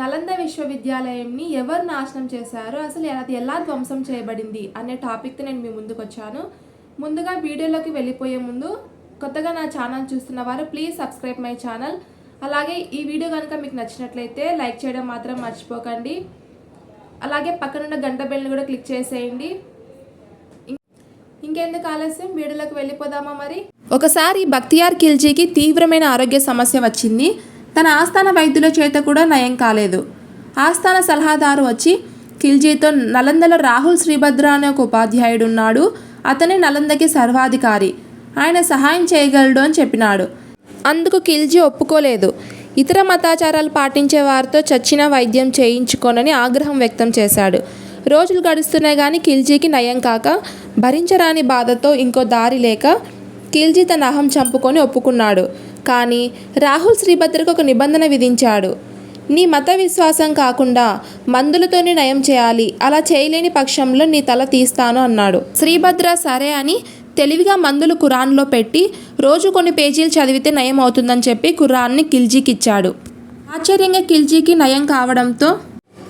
నలంద విశ్వవిద్యాలయంని ఎవరు నాశనం చేశారు? అసలు అది ఎలా ధ్వంసం చేయబడింది? అనే టాపిక్తో నేను మీ ముందుకు వచ్చాను. ముందుగా వీడియోలోకి వెళ్ళిపోయే ముందు కొత్తగా నా ఛానల్ చూస్తున్న వారు ప్లీజ్ సబ్స్క్రైబ్ మై ఛానల్. అలాగే ఈ వీడియో కనుక మీకు నచ్చినట్లయితే లైక్ చేయడం మాత్రం మర్చిపోకండి. అలాగే పక్కనున్న గంట బెల్ని కూడా క్లిక్ చేసేయండి. ఇంకెందుకు ఆలస్యం? వీడియోలోకి వెళ్ళిపోదామా మరి? ఒకసారి బక్తియార్ ఖిల్జీకి తీవ్రమైన ఆరోగ్య సమస్య వచ్చింది. తన ఆస్థాన వైద్యుల చేత కూడా నయం కాలేదు. ఆస్థాన సలహాదారు వచ్చి ఖిల్జీతో నలందలో రాహుల్ శ్రీభద్ర అనే ఒక ఉపాధ్యాయుడు ఉన్నాడు అతనే నలందకి సర్వాధికారి. ఆయన సహాయం చేయగలడు అని చెప్పినాడు. అందుకు ఖిల్జీ ఒప్పుకోలేదు. ఇతర మతాచారాలు పాటించే వారితో చచ్చిన వైద్యం చేయించుకోనని ఆగ్రహం వ్యక్తం చేశాడు. రోజులు గడుస్తున్నాయి కానీ ఖిల్జీకి నయం కాక భరించరాని బాధతో ఇంకో దారి లేక ఖిల్జీ తన అహం చంపుకొని ఒప్పుకున్నాడు. కానీ రాహుల్ శ్రీభద్రకు ఒక నిబంధన విధించాడు. నీ మత విశ్వాసం కాకుండా మందులతోనే నయం చేయాలి అలా చేయలేని పక్షంలో నీ తల తీస్తాను అన్నాడు. శ్రీభద్ర సరే అని తెలివిగా మందులు కురాన్లో పెట్టి రోజు కొన్ని పేజీలు చదివితే నయం అవుతుందని చెప్పి కురాన్ని ఖిల్జీకి ఇచ్చాడు ఆశ్చర్యంగా కిల్జీకి నయం కావడంతో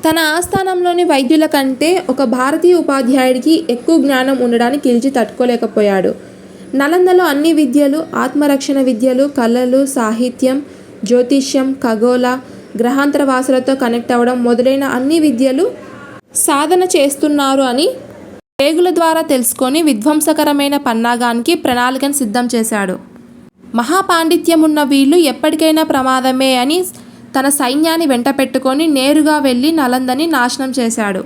తన ఆస్థానంలోని వైద్యుల కంటే ఒక భారతీయ ఉపాధ్యాయుడికి ఎక్కువ జ్ఞానం ఉండడానికి ఖిల్జీ తట్టుకోలేకపోయాడు. నలందలో అన్ని విద్యలు ఆత్మరక్షణ విద్యలు కళలు సాహిత్యం జ్యోతిష్యం ఖగోళ గ్రహాంతర వాసులతో కనెక్ట్ అవ్వడం మొదలైన అన్ని విద్యలు సాధన చేస్తున్నారు అని పేగుల ద్వారా తెలుసుకొని విధ్వంసకరమైన పన్నాగానికి ప్రణాళికను సిద్ధం చేశాడు. మహాపాండిత్యం ఉన్న వీళ్ళు ఎప్పటికైనా ప్రమాదమే అని తన సైన్యాన్ని వెంట పెట్టుకొని నేరుగా వెళ్ళి నలందని నాశనం చేశాడు.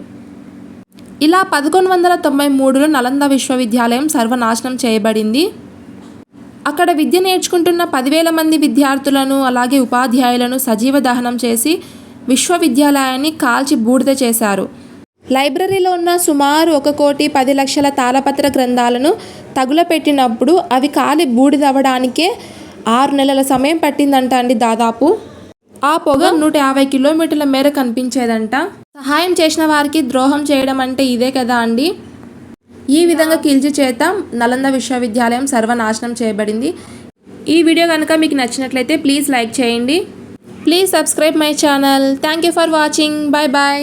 ఇలా పదకొండు వందల తొంభై మూడులో నలంద విశ్వవిద్యాలయం సర్వనాశనం చేయబడింది. అక్కడ విద్య నేర్చుకుంటున్న పదివేల మంది విద్యార్థులను అలాగే ఉపాధ్యాయులను సజీవ దహనం చేసి విశ్వవిద్యాలయాన్ని కాల్చి బూడిద చేశారు. లైబ్రరీలో ఉన్న సుమారు ఒక కోటి పది లక్షల తాళపత్ర గ్రంథాలను తగులపెట్టినప్పుడు అవి కాలి బూడిదవ్వడానికే ఆరు నెలల సమయం పట్టిందంట అండి దాదాపు. ఆ పొగ నూట యాభై కిలోమీటర్ల మేర కనిపించేదంట. సహాయం చేసిన వారికి ద్రోహం చేయడం అంటే ఇదే కదా అండి? ఈ విధంగా కిల్జీ చేత నలంద విశ్వవిద్యాలయం సర్వనాశనం చేయబడింది. ఈ వీడియో కనుక మీకు నచ్చినట్లయితే ప్లీజ్ లైక్ చేయండి. Please subscribe my channel. Thank you for watching. Bye bye